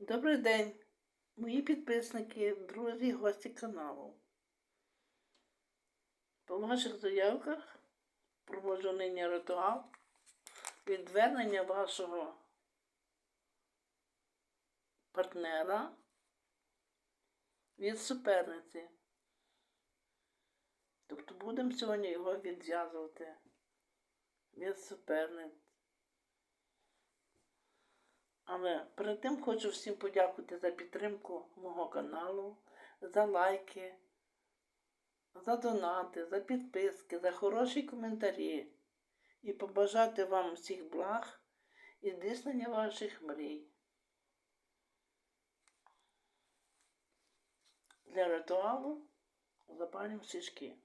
Добрий день, мої підписники, друзі, гості каналу. По ваших заявках проводжу нині ритуал відвернення вашого партнера від суперниці. Тобто будемо сьогодні його відв'язувати від суперниці. Але перед тим хочу всім подякувати за підтримку мого каналу, за лайки, за донати, за підписки, за хороші коментарі і побажати вам всіх благ і здійснення ваших мрій. Для ритуалу запалюємо свічки.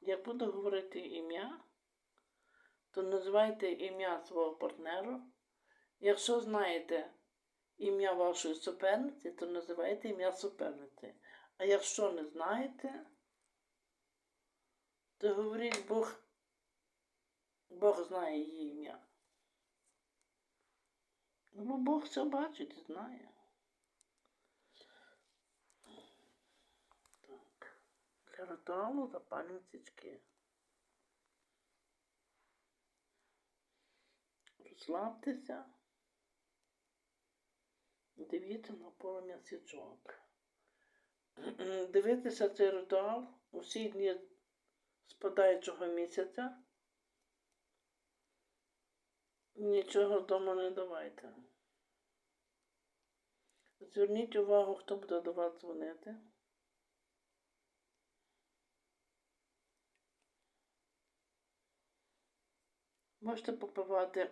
Як буду говорити ім'я, то називайте ім'я свого партнера. Якщо знаєте ім'я вашої суперниці, то називайте ім'я суперниці. А якщо не знаєте, то говоріть Бог, Бог знає її ім'я. Бо Бог все бачить і знає. Так. Для ритуалу запалюємо свічки. Розслабтеся. Дивіться на свічок. Дивитися цей ритуал усі дні спадаючого місяця. Нічого вдома не давайте. Зверніть увагу, хто буде до вас дзвонити. Можете попивати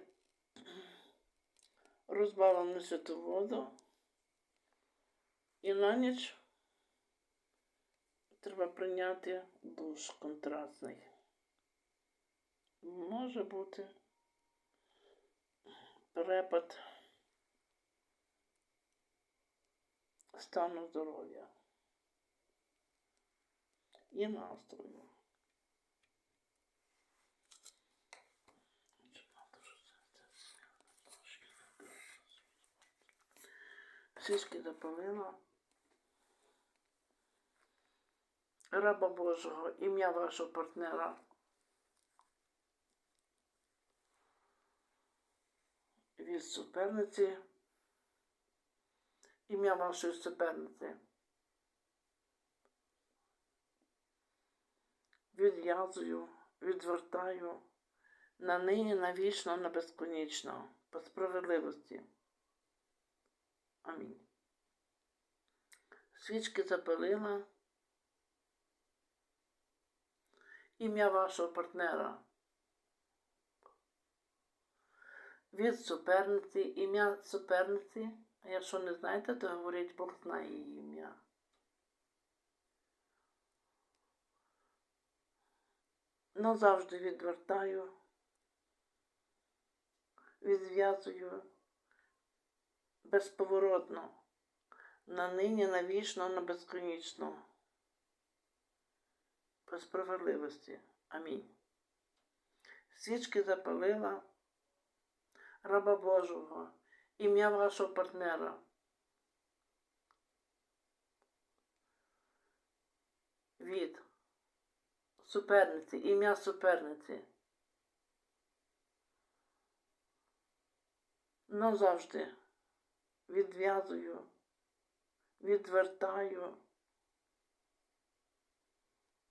розбавлену святу воду. І на ніч треба прийняти душ контрастний. Може бути перепад стану здоров'я і настрою. Свічки запалила. Раба Божого, ім'я вашого партнера. Від суперниці. Ім'я вашої суперниці. Відв'язую, відвертаю на нині, навічно, на безконечно, по справедливості. Амінь. Свічки запалила. Ім'я вашого партнера. Від суперниці, ім'я суперниці. А якщо не знаєте, то говоріть, Бог знає її ім'я. Назавжди відвертаю, відв'язую безповоротно, на нині, навічно, на безконечно. По справедливості. Амінь. Свічки запалила раба Божого, ім'я вашого партнера. Від суперниці, ім'я суперниці. Назавжди відв'язую, відвертаю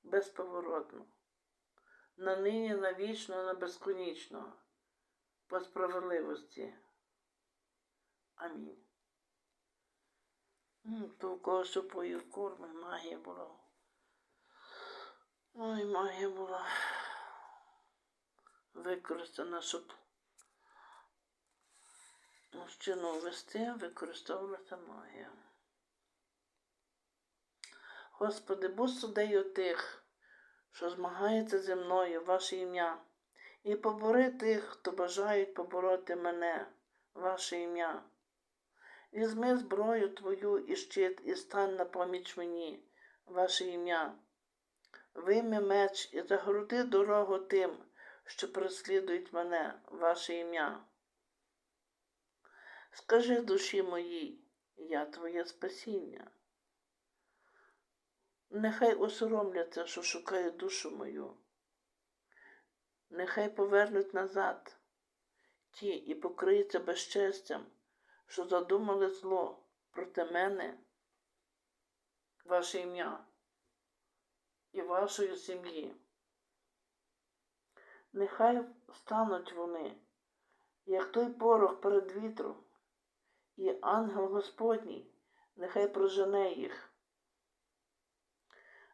безповоротно. На нині навічно, на безконечно, по справедливості. Амінь. М, То в кого що поїв корми, магія була. Ой, магія була використана, щоб мужчину ввести, використовувалася магія. Господи, будь судею тих, що змагається зі мною, ваше ім'я, і побори тих, хто бажають побороти мене, ваше ім'я. Візьми зброю твою і щит, і стань на поміч мені, ваше ім'я. Вийми меч і загороди дорогу тим, що переслідують мене, ваше ім'я. Скажи душі моїй, я твоє спасіння. Нехай осоромляться, що шукають душу мою. Нехай повернуть назад ті і покриються безчестям, що задумали зло проти мене, ваше ім'я і вашої сім'ї. Нехай стануть вони, як той порох перед вітром, і ангел Господній нехай прожене їх.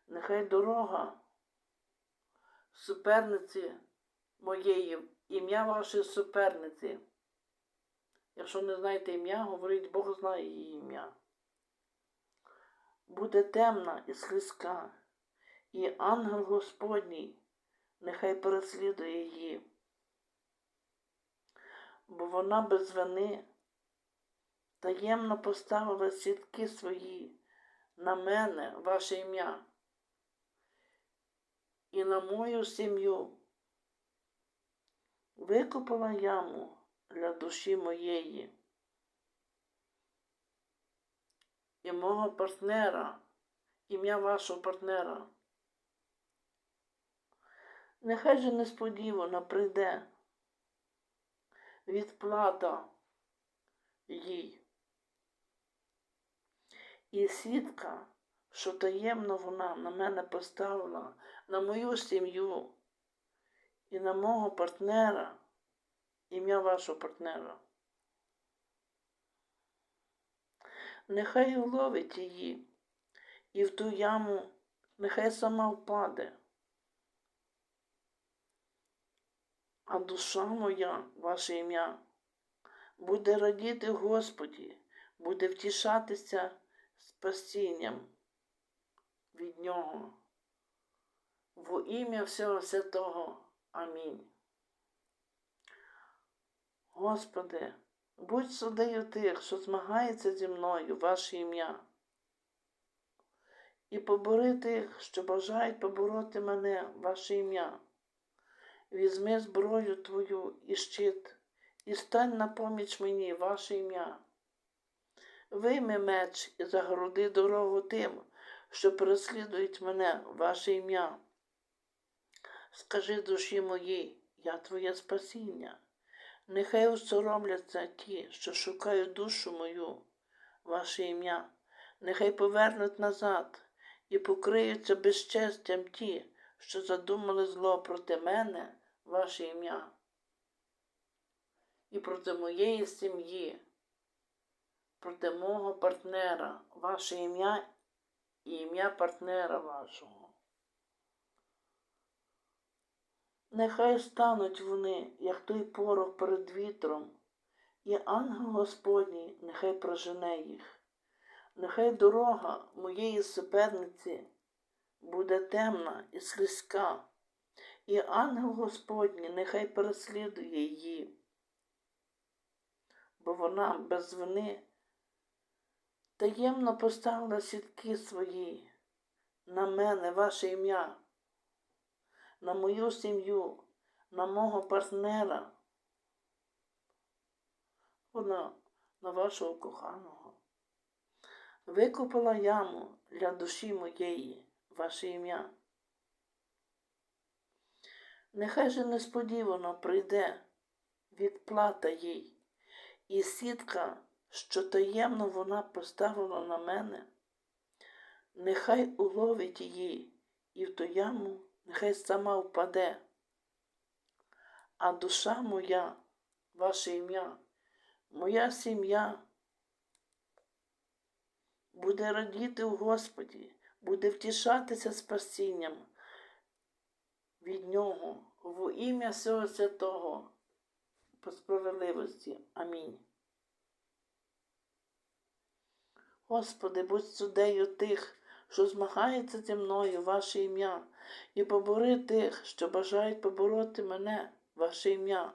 Нехай дорога суперниці моєї, ім'я вашої суперниці. Якщо не знаєте ім'я, говорить, Бог знає її ім'я. Буде темна і слизька, і ангел Господній нехай переслідує її, бо вона без вини таємно поставила сітки свої на мене, ваше ім'я, і на мою сім'ю. Викопала яму для душі моєї і мого партнера, ім'я вашого партнера. Нехай же несподівано прийде відплата їй. І сітка, що таємно вона на мене поставила, на мою сім'ю і на мого партнера, ім'я вашого партнера. Нехай уловить її, і в ту яму нехай сама впаде. А душа моя, ваше ім'я, буде радіти Господі, буде втішатися спасінням від Нього. Во ім'я всього святого. Амінь. Господи, будь судею тих, що змагається зі мною, ваше ім'я. І побори тих, що бажають побороти мене, ваше ім'я. Візьми зброю Твою і щит, і стань на поміч мені, ваше ім'я. Вийми меч і загороди дорогу тим, що переслідують мене, ваше ім'я. Скажи душі моїй, я Твоє спасіння. Нехай осоромляться ті, що шукають душу мою, ваше ім'я, нехай повернуть назад і покриються безчестям ті, що задумали зло проти мене, ваше ім'я, і проти моєї сім'ї, проти мого партнера, ваше ім'я і ім'я партнера вашого. Нехай стануть вони, як той порох перед вітром, і ангел Господній нехай прожене їх. Нехай дорога моєї суперниці буде темна і слизька, і ангел Господній нехай переслідує її, бо вона без вини таємно поставила сітки свої на мене, ваше ім'я на мою сім'ю, на мого партнера, вона на вашого коханого. Викопала яму для душі моєї, ваше ім'я. Нехай же несподівано прийде відплата їй, і сітка, що таємно вона поставила на мене, нехай уловить її і в ту яму нехай сама впаде. А душа моя, ваше ім'я, моя сім'я буде радіти у Господі, буде втішатися спасінням від Нього в ім'я всього святого по справедливості. Амінь. Господи, будь судею тих, що змагається зі мною, ваше ім'я, і побори тих, що бажають побороти мене, ваше ім'я.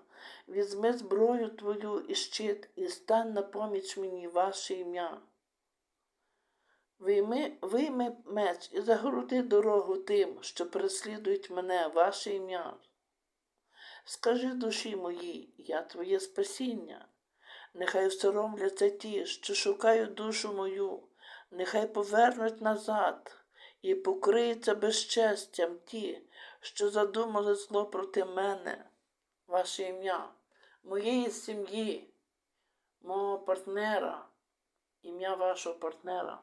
Візьми зброю Твою і щит, і стань на поміч мені, ваше ім'я. Вийми, вийми меч і загороди дорогу тим, що переслідують мене, ваше ім'я. Скажи душі моїй, я Твоє спасіння. Нехай соромляться ті, що шукають душу мою, нехай повернуть назад і покриються безчестям ті, що задумали зло проти мене, ваше ім'я, моєї сім'ї, мого партнера, ім'я вашого партнера.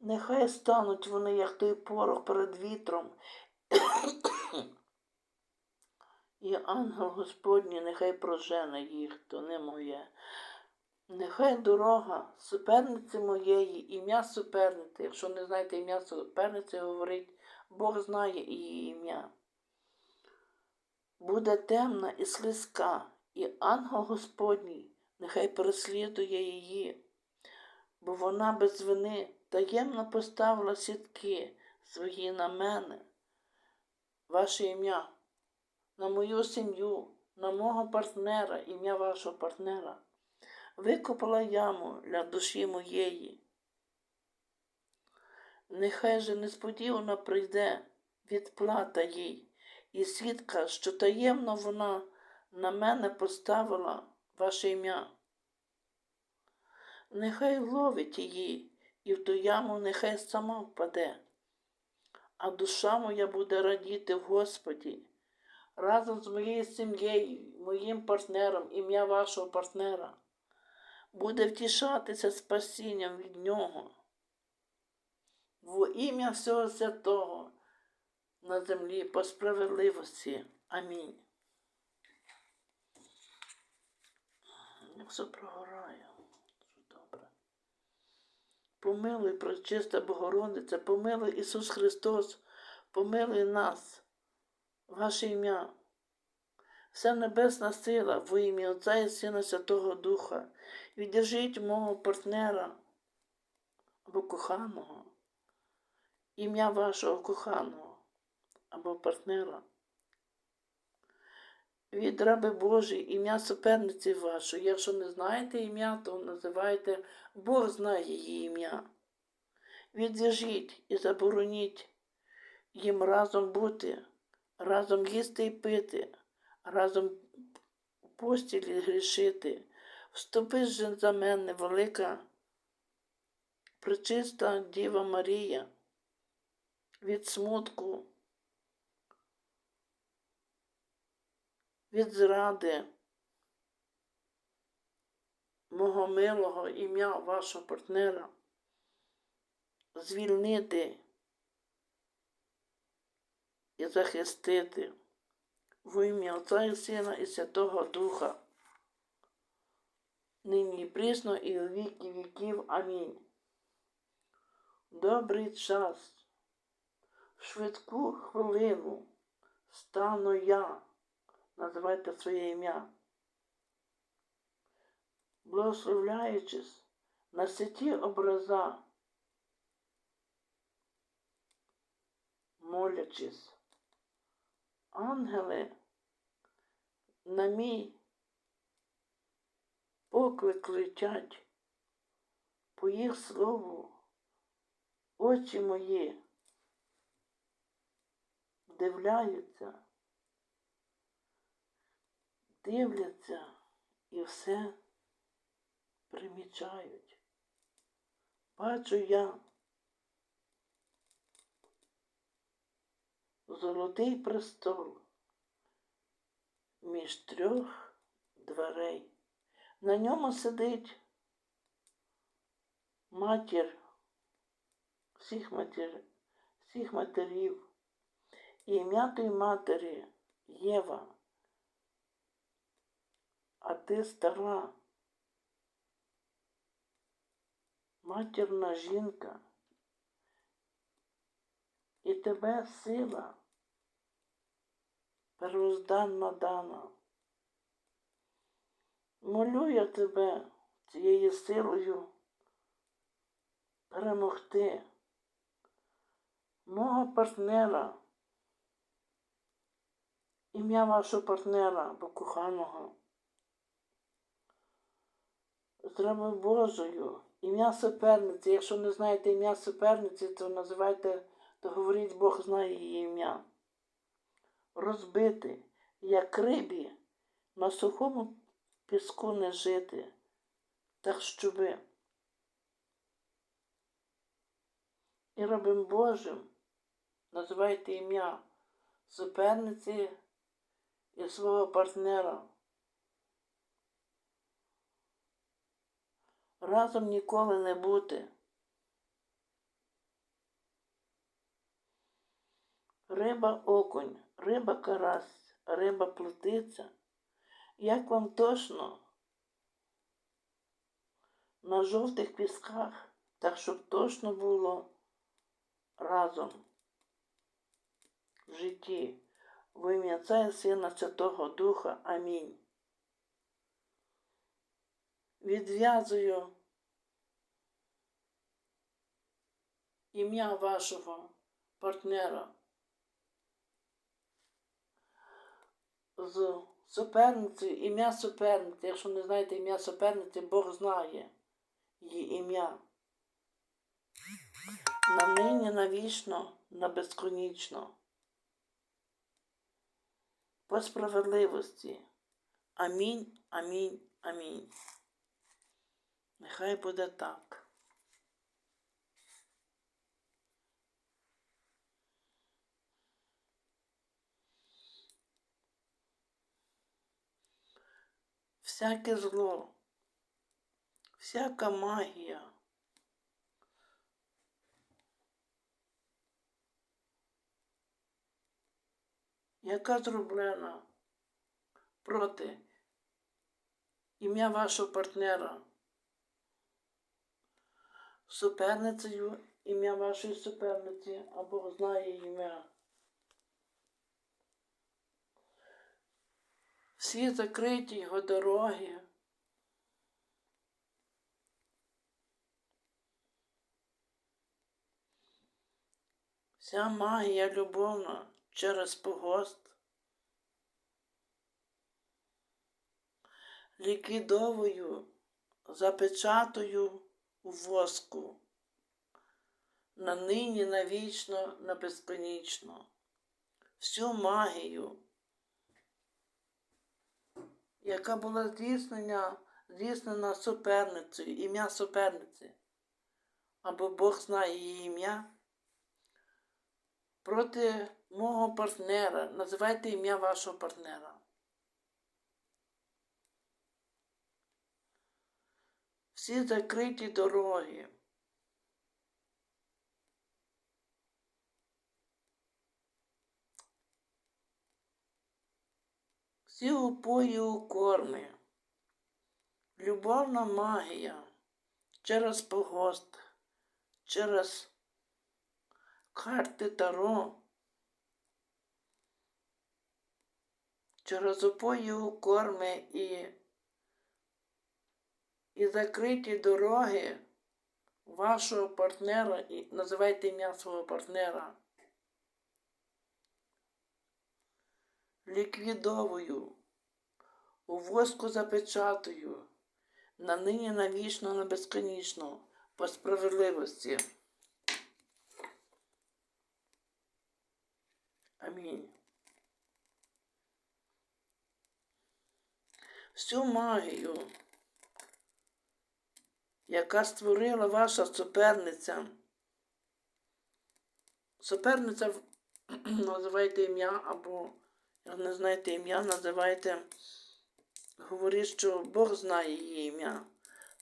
Нехай стануть вони, як той порох перед вітром, і ангел Господній нехай прожене їх, то не моє. Нехай дорога суперниці моєї, ім'я суперниці. Якщо не знаєте ім'я суперниці, говорить, Бог знає її ім'я. Буде темна і слизька, і ангел Господній нехай переслідує її, бо вона без вини таємно поставила сітки свої на мене, ваше ім'я, на мою сім'ю, на мого партнера, ім'я вашого партнера. Викопала яму для душі моєї. Нехай же несподівано прийде відплата їй, і свідка, що таємно вона на мене поставила ваше ім'я. Нехай ловить її, і в ту яму нехай сама впаде, а душа моя буде радіти в Господі. Разом з моєю сім'єю, моїм партнером, ім'я вашого партнера, буде втішатися спасінням від нього. Во ім'я всього святого на землі по справедливості. Амінь. Все прогорає. Добре. Помилуй, пречиста Богородиця, помилуй Ісус Христос, помилуй нас, ваше ім'я. Вся небесна сила во ім'я Отця і Сина Святого Духа. Віддержіть мого партнера або коханого, ім'я вашого коханого або партнера. Від раби Божій, ім'я суперниці вашої. Якщо не знаєте ім'я, то називайте Бог знає її ім'я. Відв'яжіть і забороніть їм разом бути, разом їсти і пити, разом постілі грішити. Вступи же за мене, велика, пречиста Діва Марія, від смутку, від зради, мого милого ім'я вашого партнера, звільнити і захистити в ім'я Отця і Сина і Святого Духа. Нині і прісно, і у віки віків. Амінь. Добрий час, в швидку хвилину стану я, називайте своє ім'я, благословляючись на сеті образа, молячись, ангели на мій поклик летять, по їх слову, очі мої вдивляються, дивляться і все примічають. Бачу я золотий престол між трьох дверей. На ньому сидить матір всіх матір, всіх матерів. І ім'я тої матері Єва. А ти стара, матірна жінка, і тебе сила первозданна дана. Молю я тебе цією силою перемогти мого партнера, ім'я вашого партнера або коханого. З Божою, ім'я суперниці. Якщо не знаєте ім'я суперниці, то називайте, то говоріть, Бог знає її ім'я. Розбити, як рибі на сухому піску не жити, так щоби. І робим Божим, називайте ім'я суперниці і свого партнера. Разом ніколи не бути. Риба окунь, риба карась, риба плотиця. Як вам точно на жовтих пісках, так щоб точно було разом в житті. В ім'я Отця Сина Святого Духа. Амінь. Відв'язую ім'я вашого партнера з суперницею, ім'я суперниці. Якщо не знаєте ім'я суперниці, Бог знає її ім'я. На нині, навічно, на безконічно. По справедливості. Амінь, амінь, амінь. Нехай буде так. Всяке зло, всяка магія. Яка зроблена проти ім'я вашого партнера, суперницею ім'я вашої суперниці або знає ім'я. Всі закриті його дороги. Вся магія любовна через погост. Ліквідовую, запечатую у воску. На нині навічно, на безконічно. Всю магію, яка була здійснена, здійснена суперницею, ім'я суперниці. Або Бог знає її ім'я. Проти мого партнера. Називайте ім'я вашого партнера. Всі закриті дороги. Упої у корми. Любовна магія через погост, через карти Таро, через у корми і і закриті дороги вашого партнера, і називайте ім'я свого партнера. Ліквідовую, у воску запечатую, на нині навічно, на безконічно, по справедливості. Амінь. Всю магію яка створила ваша суперниця. Суперниця, називайте ім'я, або, не знаєте ім'я, називайте, говоріть, що Бог знає її ім'я.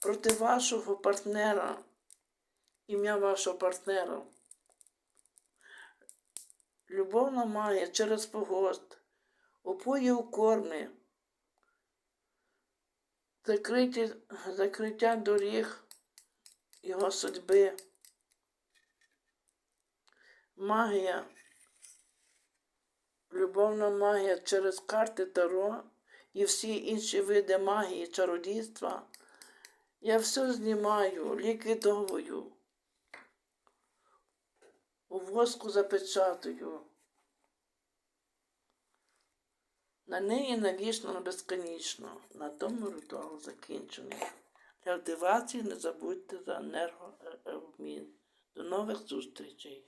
Проти вашого партнера, ім'я вашого партнера. Любовна магія через погост, опої у корми закриті, закриття доріг його судьби, магія, любовна магія через карти Таро і всі інші види магії, чародійства. Я все знімаю, ліквідовую, у воску запечатую. На неї навічно безконечно. На тому ритуал закінчений. Для активації не забудьте за енергообмін. До нових зустрічей!